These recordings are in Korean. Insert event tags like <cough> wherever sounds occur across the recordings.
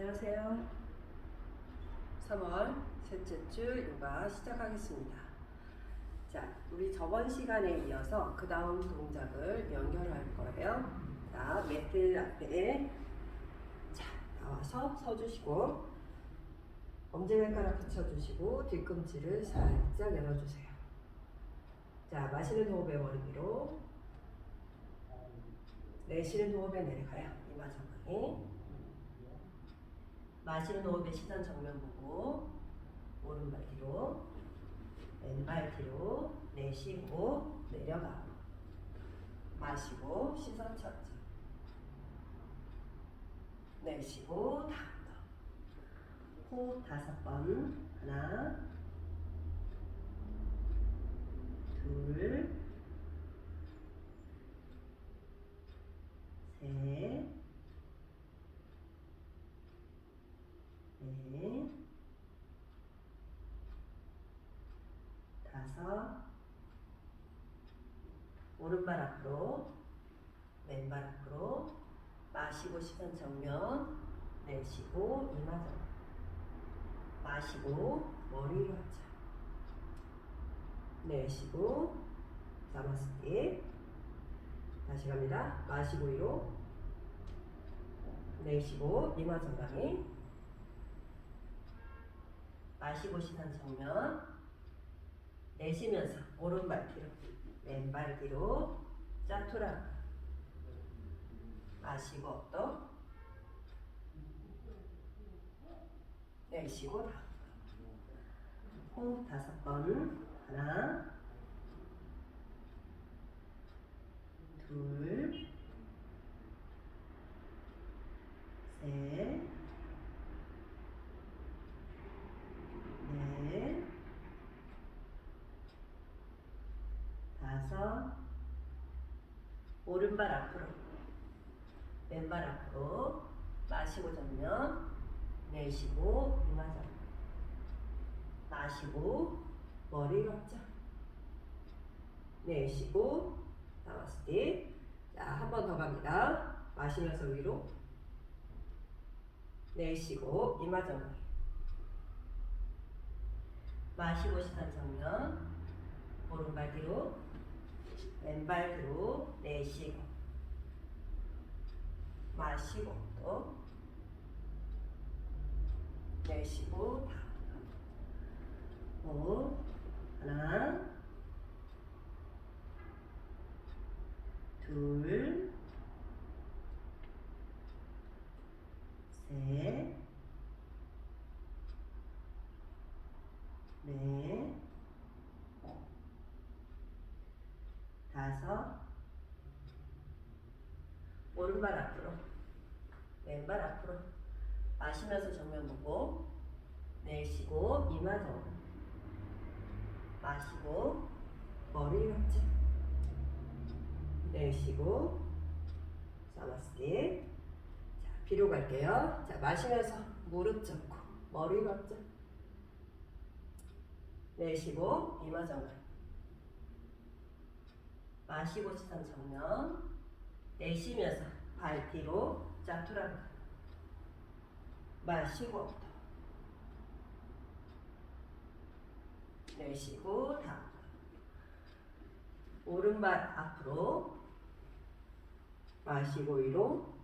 안녕하세요. 3월 셋째 주 요가 시작하겠습니다. 자, 우리 저번 시간에 이어서 그 다음 동작을 연결할 거예요. 자, 매트 앞에 자, 나와서 서주시고 엄지발가락 붙여주시고 뒤꿈치를 살짝 열어주세요. 자, 마시는 호흡에 머리 위로 내쉬는 호흡에 내려가요. 이마정강이 마시는 호흡에 시선 정면 보고 오른발 뒤로 왼발 뒤로 내쉬고 내려가 마시고 시선 천천 내쉬고 다음 더 호흡 다섯 번 하나 둘 셋, 넷, 다섯, 오른발 앞으로, 왼발 앞으로, 마시고 시선 정면, 내쉬고 이마 정면, 마시고 머리 합자, 내쉬고 나마스티, 다시 갑니다. 마시고 위로, 내쉬고 이마 정강이, 마시고 시선 정면. 내쉬면서 오른발 뒤로 왼발 뒤로 짜투라. 마시고 또 내쉬고 다. 호흡 다섯 번. 하나 둘셋 넷, 다섯, 오른발 앞으로, 왼발 앞으로, 마시고 정면, 내쉬고 이마정, 마시고 머리 걷자, 내쉬고 나마스티. 자, 한 번 더 갑니다. 마시면서 위로, 내쉬고 이마정. 마시고 시선 정면 오른발 뒤로 왼발 뒤로 내쉬고 마시고 또 내쉬고 호 하나 둘셋 넷, 다섯, 오른발 앞으로, 왼발 앞으로, 마시면서 정면 보고, 내쉬고 이마 정 마시고 머리 ገብ지, 내쉬고 사마스티. 자, 갈게요. 자, 마시면서 무릎 접고 머리 ገብ지. 내쉬고 이마 정면. 마시고 시선 정면. 내쉬면서 발 뒤로 짜투랑. 마시고 내쉬고 다음. 오른발 앞으로. 마시고 위로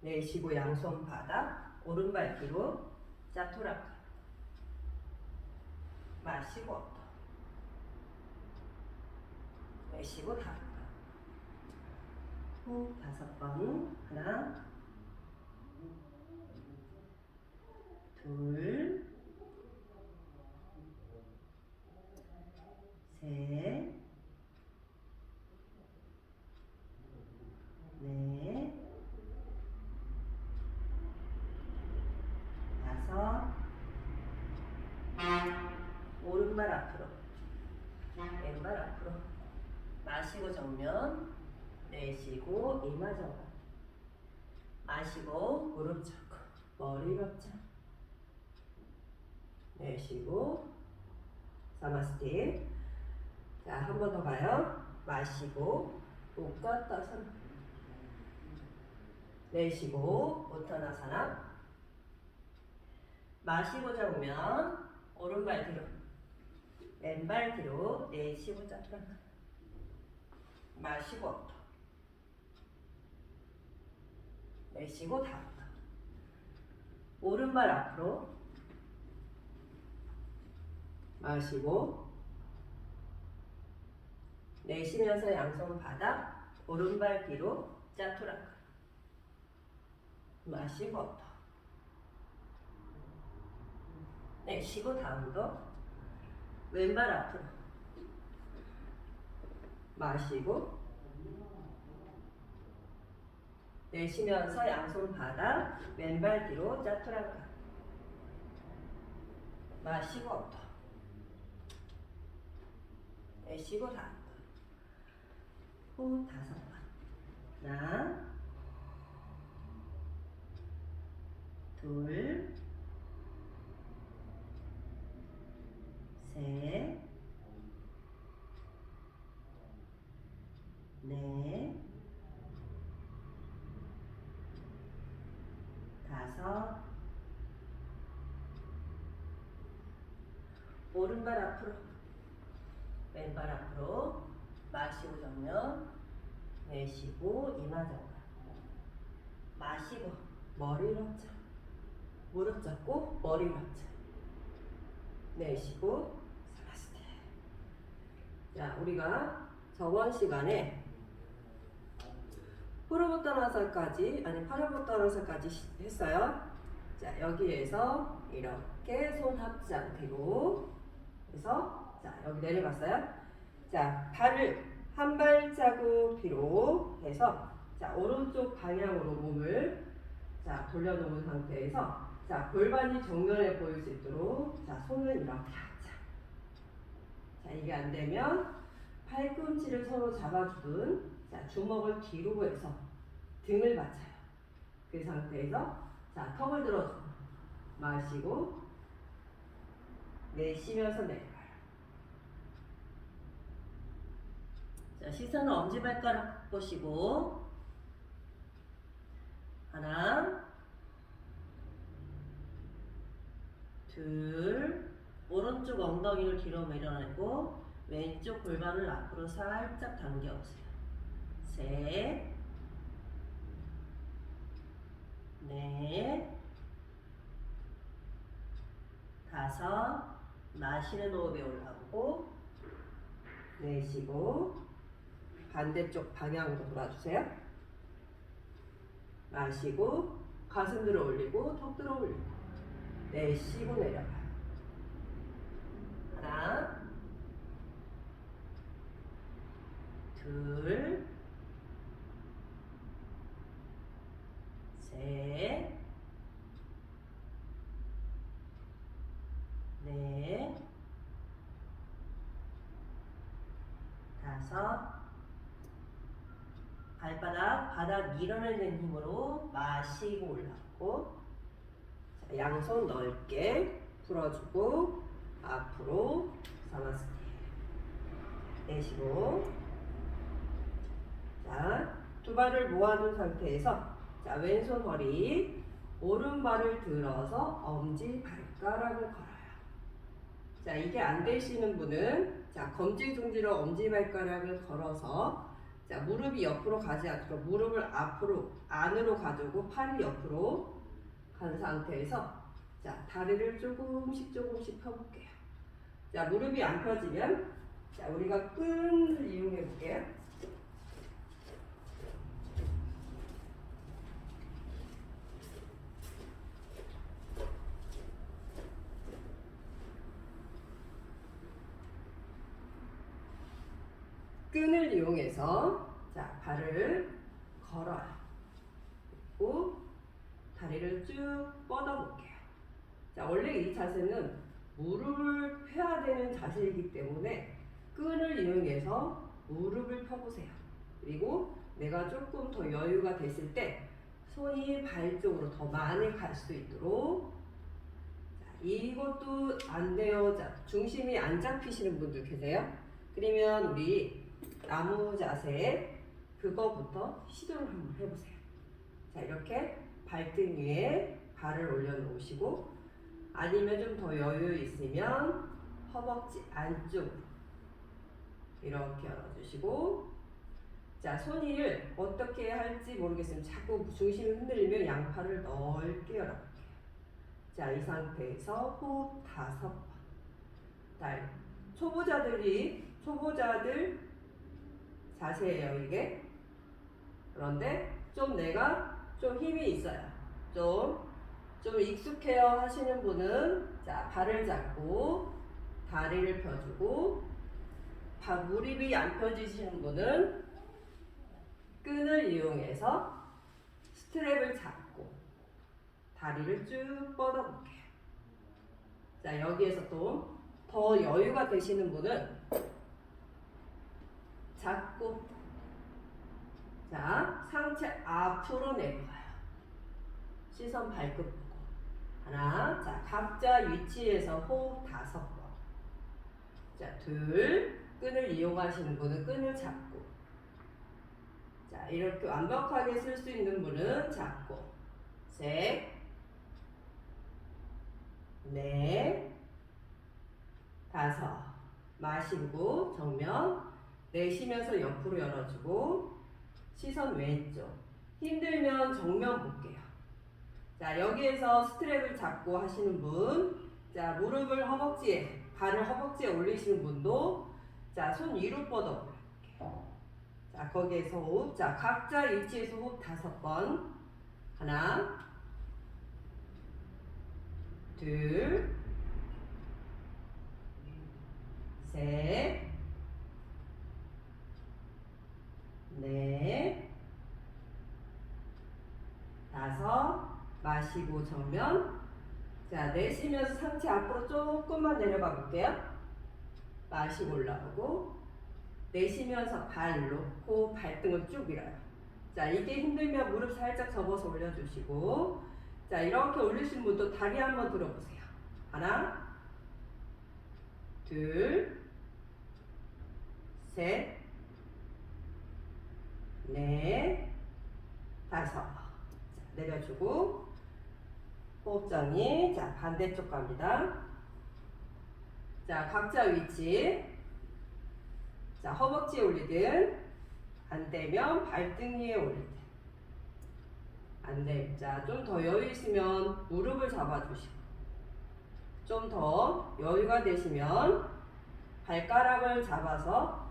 내쉬고 양손 바닥 오른발 뒤로 짜투랑 마시고 내쉬고 다음 호 다섯 번. 하나 둘셋 넷, 다섯, 오른발 앞으로, 왼발 앞으로, 마시고 정면, 이마 정면, 마시고 무릎 잡고 머리 걷자, 내쉬고 사마스티. 자, 한 번 더 가요. 마시고 선. 내쉬고 우타나사나 마시고 잡으면 오른발 뒤로 왼발 뒤로 내쉬고 잡다 마시고 엎어 내쉬고 닫다. 오른발 앞으로 마시고 내쉬면서 양손 바닥 오른발 뒤로 짜투라카 마시고 엎어 내쉬고 다음도 왼발 앞으로 마시고 내쉬면서 양손 바닥 왼발 뒤로 짜투라카 마시고 엎어 내쉬고 다음도 호흡 다섯 번. 하나 둘 셋, 넷, 다섯, 오른발 앞으로, 왼발 앞으로, 마시고 정면, 내쉬고 이마 정면, 마시고 머리로 쳐, 무릎 잡고 머리로 쳐. 내쉬고 사마스테. 자, 우리가 저번 시간에 후르부터나사까지 아니 파르부터나사까지 했어요. 자, 여기에서 이렇게 손 상태로 그래서 자, 여기 내려갔어요. 자, 발을 한 발자국 뒤로 해서 자, 오른쪽 방향으로 몸을 자, 돌려놓은 상태에서 자, 골반이 정면에 보일 수 있도록 자, 손을 이렇게 하자. 자, 이게 안 되면 팔꿈치를 서로 잡아주든 자, 주먹을 뒤로 해서 등을 받쳐요. 그 상태에서 자, 턱을 들어주고 마시고 내쉬면서 내려가요. 자, 시선은 엄지발가락 보시고 하나 둘, 오른쪽 엉덩이를 뒤로 밀어내고 왼쪽 골반을 앞으로 살짝 당겨오세요. 셋, 넷, 다섯, 마시는 호흡에 올라오고 내쉬고 반대쪽 방향으로 돌아주세요. 마시고 가슴 들어 올리고 턱 들어 올리고 내쉬고 내려가요. 하나, 둘, 셋, 넷, 다섯, 발바닥 바닥 밀어내는 힘으로 마시고 올라오고 자, 양손 넓게 풀어주고 앞으로 사마스테 내쉬고 자두 발을 모아둔 상태에서 자 왼손 허리 오른발을 들어서 엄지 발가락을 걸어요. 자 이게 안 되시는 분은 자 검지 중지로 엄지 발가락을 걸어서 자 무릎이 옆으로 가지 않도록 무릎을 앞으로 안으로 가지고 팔이 옆으로 간 상태에서 자 다리를 조금씩 조금씩 펴볼게요. 자 무릎이 안 펴지면 자 우리가 끈을 이용해 볼게요. 끈을 이용해서 자 발을 걸어요. 그리고 다리를 쭉 뻗어볼게요. 자 원래 이 자세는 무릎을 펴야 되는 자세이기 때문에 끈을 이용해서 무릎을 펴보세요. 그리고 내가 조금 더 여유가 됐을 때 손이 발 쪽으로 더 많이 갈 수 있도록 자, 이것도 안 돼요. 자, 중심이 안 잡히시는 분들 계세요? 그러면 우리 나무 자세 그거부터 시도를 한번 해보세요. 자, 이렇게 발등 위에 발을 올려놓으시고 아니면 좀 더 여유 있으면 허벅지 안쪽 이렇게 열어주시고 자, 손을 어떻게 할지 모르겠으면 자꾸 중심이 흔들리면 양팔을 넓게 열어볼게요. 자, 이 상태에서 호흡 다섯 번. 자, 초보자들이 초보자들 자세예요, 이게. 그런데 좀 내가 좀 힘이 있어요. 좀, 좀 익숙해요 하시는 분은 자, 발을 잡고 다리를 펴주고 바, 무릎이 안 펴지시는 분은 끈을 이용해서 스트랩을 잡고 다리를 쭉 뻗어볼게요. 자, 여기에서 또 더 여유가 되시는 분은 잡고 자, 상체 앞으로 내려가요. 시선 발끝 하나, 자, 각자 위치에서 호흡 다섯 번. 자, 둘, 끈을 이용하시는 분은 끈을 잡고 자, 이렇게 완벽하게 쓸 수 있는 분은 잡고 셋, 넷, 다섯 마시고 정면 내쉬면서 옆으로 열어주고 시선 왼쪽 힘들면 정면 볼게요. 자 여기에서 스트랩을 잡고 하시는 분, 자 무릎을 허벅지에 발을 허벅지에 올리시는 분도 자 손 위로 뻗어. 자 거기에서 호흡, 자 각자 위치에서 호흡 다섯 번 하나, 둘, 셋, 넷, 다섯, 마시고 정면. 자, 내쉬면서 상체 앞으로 조금만 내려가 볼게요. 마시고 올라오고, 내쉬면서 발 놓고 발등을 쭉 밀어요. 자, 이게 힘들면 무릎 살짝 접어서 올려주시고, 자, 이렇게 올리신 분도 다리 한번 들어보세요. 하나, 둘, 셋, 넷, 다섯. 자, 내려주고 호흡 정리. 자, 반대쪽 갑니다. 자, 각자 위치. 자, 허벅지에 올리든 안 되면 발등 위에 올리든 안 돼. 자, 좀 더 여유 있으면 무릎을 잡아주시고 좀 더 여유가 되시면 발가락을 잡아서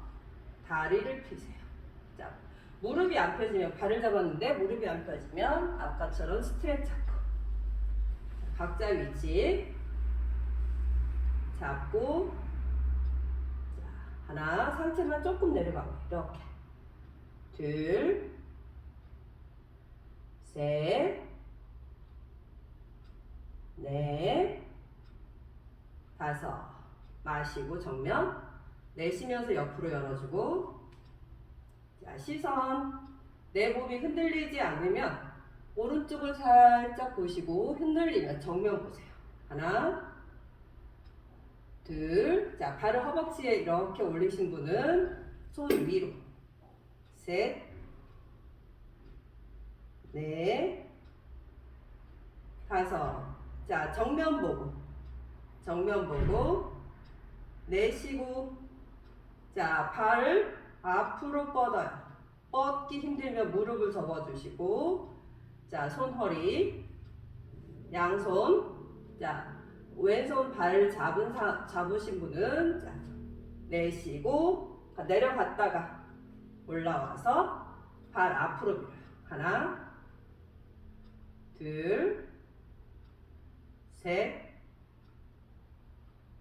다리를 펴세요. 자, 무릎이 안 펴지면 발을 잡았는데 무릎이 안 펴지면 아까처럼 잡고 각자 위치 잡고 자, 하나 상체만 조금 내려가고 이렇게 둘 셋, 넷, 다섯. 마시고 정면. 내쉬면서 옆으로 열어주고. 자, 시선. 내 몸이 흔들리지 않으면 오른쪽을 살짝 보시고 흔들리면 정면 보세요. 하나, 둘. 자, 발을 허벅지에 이렇게 올리신 분은 손 위로. 셋, 넷, 다섯. 자, 정면 보고. 정면 보고. 내쉬고. 자, 발을 앞으로 뻗어요. 뻗기 힘들면 무릎을 접어주시고. 자, 손 허리. 양손. 자, 왼손 발 잡은 사, 잡으신 분은 자, 내쉬고 내려갔다가 올라와서 발 앞으로 밀어요. 하나, 둘, 셋,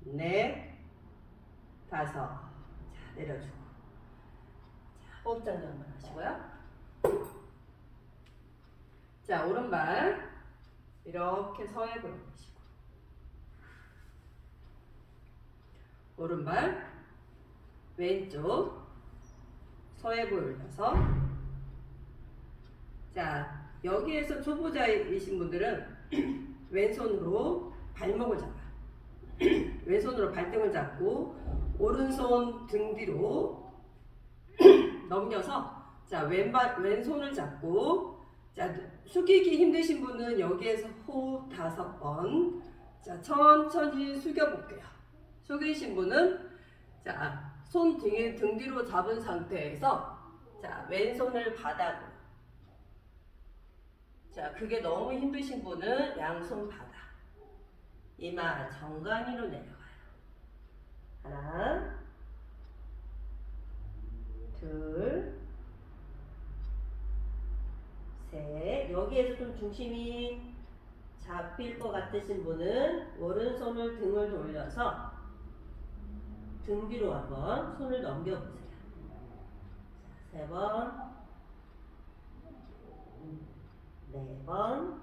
넷, 다섯. 자, 내려주고. 자, 호흡 정리 한번 하시고요. 자, 오른발 이렇게 서해부로 보시고. 오른발 왼쪽 서해부 올려서 자, 여기에서 초보자이신 분들은 <clears throat> 왼손으로 발목을 잡아요. <clears throat> 왼손으로 발등을 잡고 오른손 등 뒤로 <clears throat> 넘겨서 자 왼발 왼손을 잡고 자, 숙이기 힘드신 분은 여기에서 호흡 다섯 번. 자, 천천히 숙여볼게요. 숙이신 분은 자, 손 등에 등 뒤로 잡은 상태에서 자, 왼손을 바닥으로. 자, 그게 너무 힘드신 분은 양손 바닥. 이마 정강이로 내려가요. 하나, 둘, 셋. 여기에서 좀 중심이 잡힐 것 같으신 분은 오른손을 등을 돌려서 등 뒤로 한번 손을 넘겨보세요. 자, 세 번, 네 번,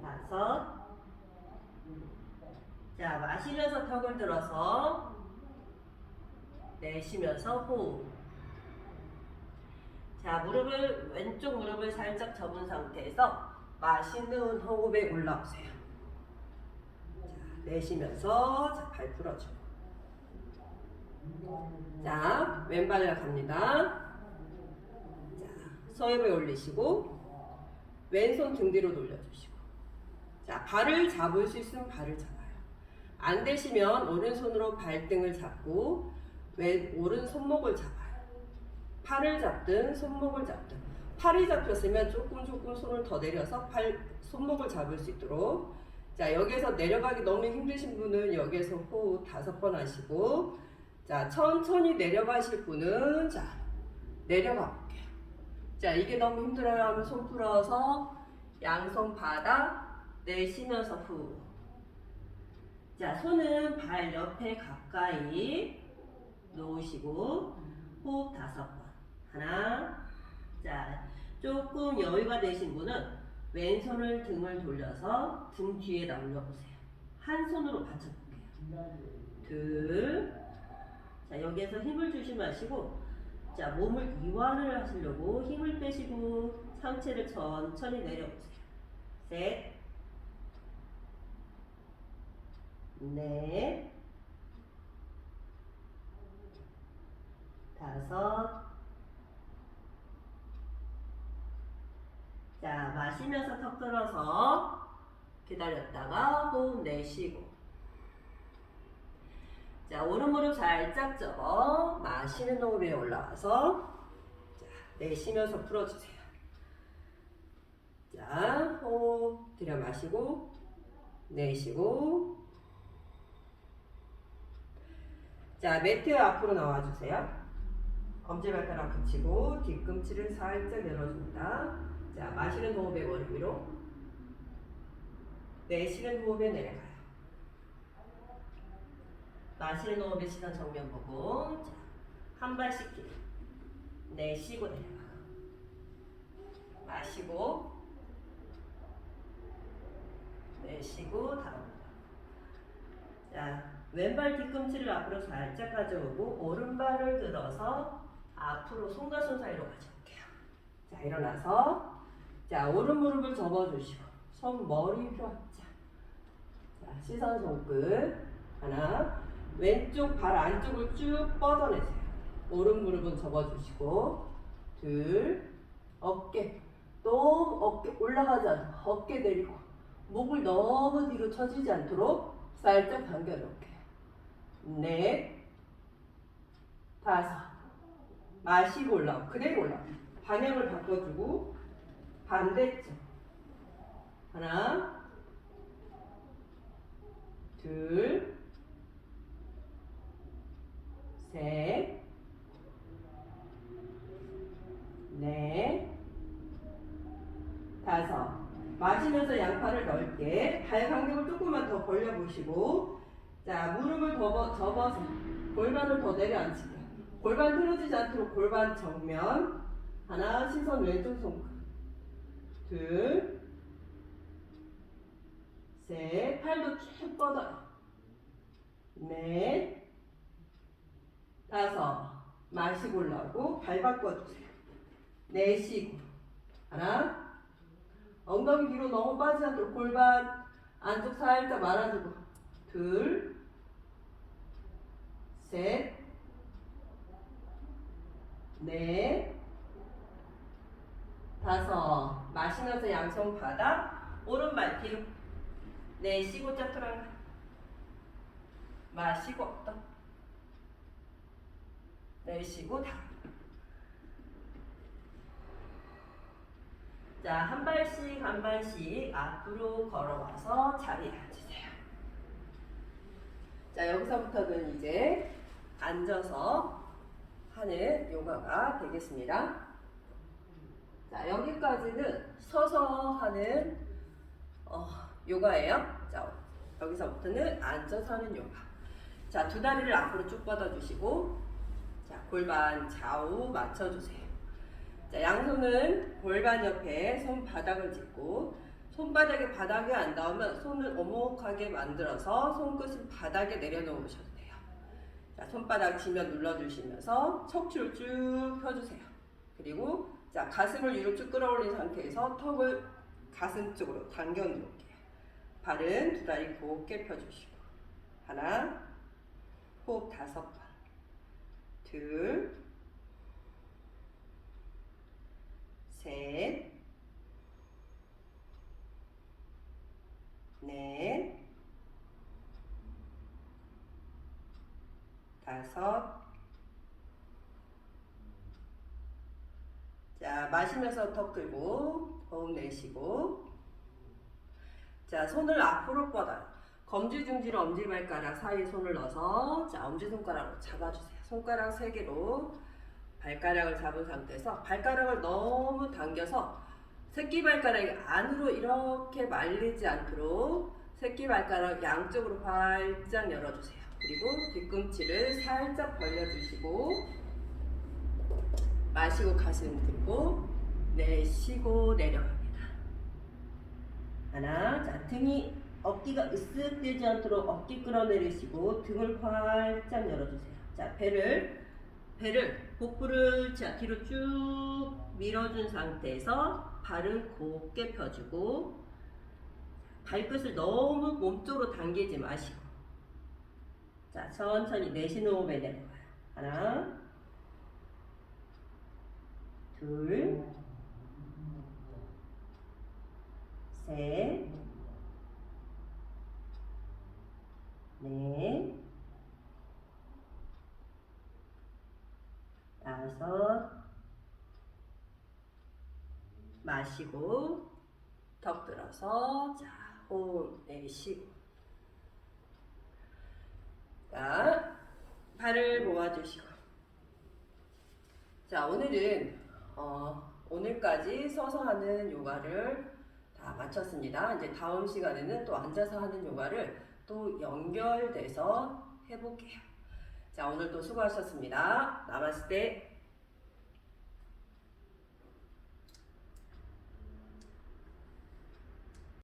다섯. 자, 마시면서 턱을 들어서 내쉬면서 호흡. 자, 무릎을 왼쪽 무릎을 살짝 접은 상태에서 마시는 호흡에 올라오세요. 자, 내쉬면서 자, 발 풀어주고. 자, 왼발로 갑니다. 자, 서입을 올리시고 왼손 등 뒤로 돌려주시고. 자, 발을 잡을 수 있으면 발을 잡아요. 안 되시면 오른손으로 발등을 잡고 왼 오른 손목을 잡아요. 팔을 잡든 손목을 잡든. 팔이 잡혔으면 조금 조금 손을 더 내려서 팔 손목을 잡을 수 있도록. 자 여기에서 내려가기 너무 힘드신 분은 여기에서 호흡 다섯 번 하시고. 자 천천히 내려가실 분은 자 내려가 볼게요. 자 이게 너무 힘들어요. 하면 손 풀어서 양손 바닥 내쉬면서 후. 자 손은 발 옆에 가까이 놓으시고 호흡 다섯 번. 하나. 자, 조금 여유가 되신 분은 왼손을 등을 돌려서 등 뒤에다 올려보세요. 한 손으로 받쳐볼게요. 둘. 자, 여기에서 힘을 주시 마시고, 자, 몸을 이완을 하시려고 힘을 빼시고, 상체를 천천히 내려보세요. 셋. 넷. 다섯. 자, 마시면서 턱 들어서 기다렸다가 호흡 내쉬고. 자, 오른 무릎 살짝 접어 마시는 호흡에 올라와서 자, 내쉬면서 풀어주세요. 자, 호흡 들여 마시고 내쉬고. 자, 매트 앞으로 나와주세요. 검지발가락 붙이고 뒤꿈치를 살짝 열어줍니다. 자, 마시는 호흡에 머리 위로. 내쉬는 호흡에 내려가요. 마시는 호흡에 시선 정면 보고. 자, 한 발씩 뒤로. 내쉬고 내려가요. 마시고. 내쉬고 다음. 자, 왼발 뒤꿈치를 앞으로 살짝 가져오고 오른발을 들어서 앞으로 손과 손 사이로 가져올게요. 자, 일어나서 자, 오른 무릎을 접어주시고 손 머리 휘 자, 시선 손끝 하나 왼쪽 발 안쪽을 쭉 뻗어내세요. 오른 무릎은 접어주시고 둘 어깨 너무 어깨 올라가지 않고 어깨 내리고 목을 너무 뒤로 처지지 않도록 살짝 당겨놓을게요. 넷 다섯 마시고 올라오 그대로 올라오 방향을 바꿔주고 반대쪽. 하나 둘 셋, 넷, 다섯. 마시면서 양팔을 넓게 발 간격을 조금만 더 벌려 보시고 자 무릎을 접어, 접어서 골반을 더 내려앉히게. 골반 틀어지지 않도록 골반 정면. 하나 시선 왼쪽 손끝 둘 셋, 팔도 쭉 뻗어요. 넷, 다섯, 마시고 올라오고 발 바꿔주세요. 내쉬고. 하나, 엉덩이 뒤로 너무 빠지지 않도록 골반 안쪽 살짝 말아주고. 둘, 셋, 넷, 다섯. 마시면서 양손 바닥. 오른발 뒤로. 내쉬고 짜투랑. 마시고 또. 내쉬고 다. 자, 한 발씩 한 발씩 앞으로 걸어와서 자리에 앉으세요. 자, 여기서부터는 이제 앉아서 하는 요가가 되겠습니다. 자, 여기까지는 서서 하는 어, 요가예요. 자, 여기서부터는 앉아서 하는 요가. 자, 두 다리를 앞으로 쭉 뻗어주시고, 자, 골반 좌우 맞춰주세요. 자, 양손은 골반 옆에 손바닥을 짚고, 손바닥이 바닥에 안 닿으면 손을 오목하게 만들어서 손끝을 바닥에 내려놓으셔도 돼요. 자, 손바닥 지면 눌러주시면서 척추를 쭉 펴주세요. 그리고 자, 가슴을 위로 쭉 끌어올린 상태에서 턱을 가슴 쪽으로 당겨 놓을게요. 발은 두 다리 곱게 펴주시고 하나, 호흡 다섯 번, 둘, 셋, 넷, 다섯. 자, 마시면서 턱 들고 호흡 내쉬고. 자, 손을 앞으로 뻗어요. 검지 중지로 엄지 발가락 사이에 손을 넣어서 자, 엄지 손가락으로 잡아주세요. 손가락 세 개로 발가락을 잡은 상태에서 발가락을 너무 당겨서 새끼 발가락이 안으로 이렇게 말리지 않도록 새끼 발가락 양쪽으로 활짝 열어주세요. 그리고 뒤꿈치를 살짝 벌려주시고 마시고 가슴 들고 내쉬고 내려갑니다. 하나, 자 등이 어깨가 으쓱되지 않도록 어깨 끌어내리시고 등을 활짝 열어주세요. 자 배를 배를 복부를 자 뒤로 쭉 밀어준 상태에서 발은 곧게 펴주고 발끝을 너무 몸쪽으로 당기지 마시고 자 천천히 내쉬는 호흡에 내려가요. 하나, 둘, 셋, 넷, 다섯, 마시고, 턱 들어서, 자, 호흡 내쉬고. 자, 발을 모아주시고. 자, 오늘은, 어, 오늘까지 서서 하는 요가를 다 마쳤습니다. 이제 다음 시간에는 또 앉아서 하는 요가를 또 연결돼서 해볼게요. 자, 오늘도 수고하셨습니다. 나마스테.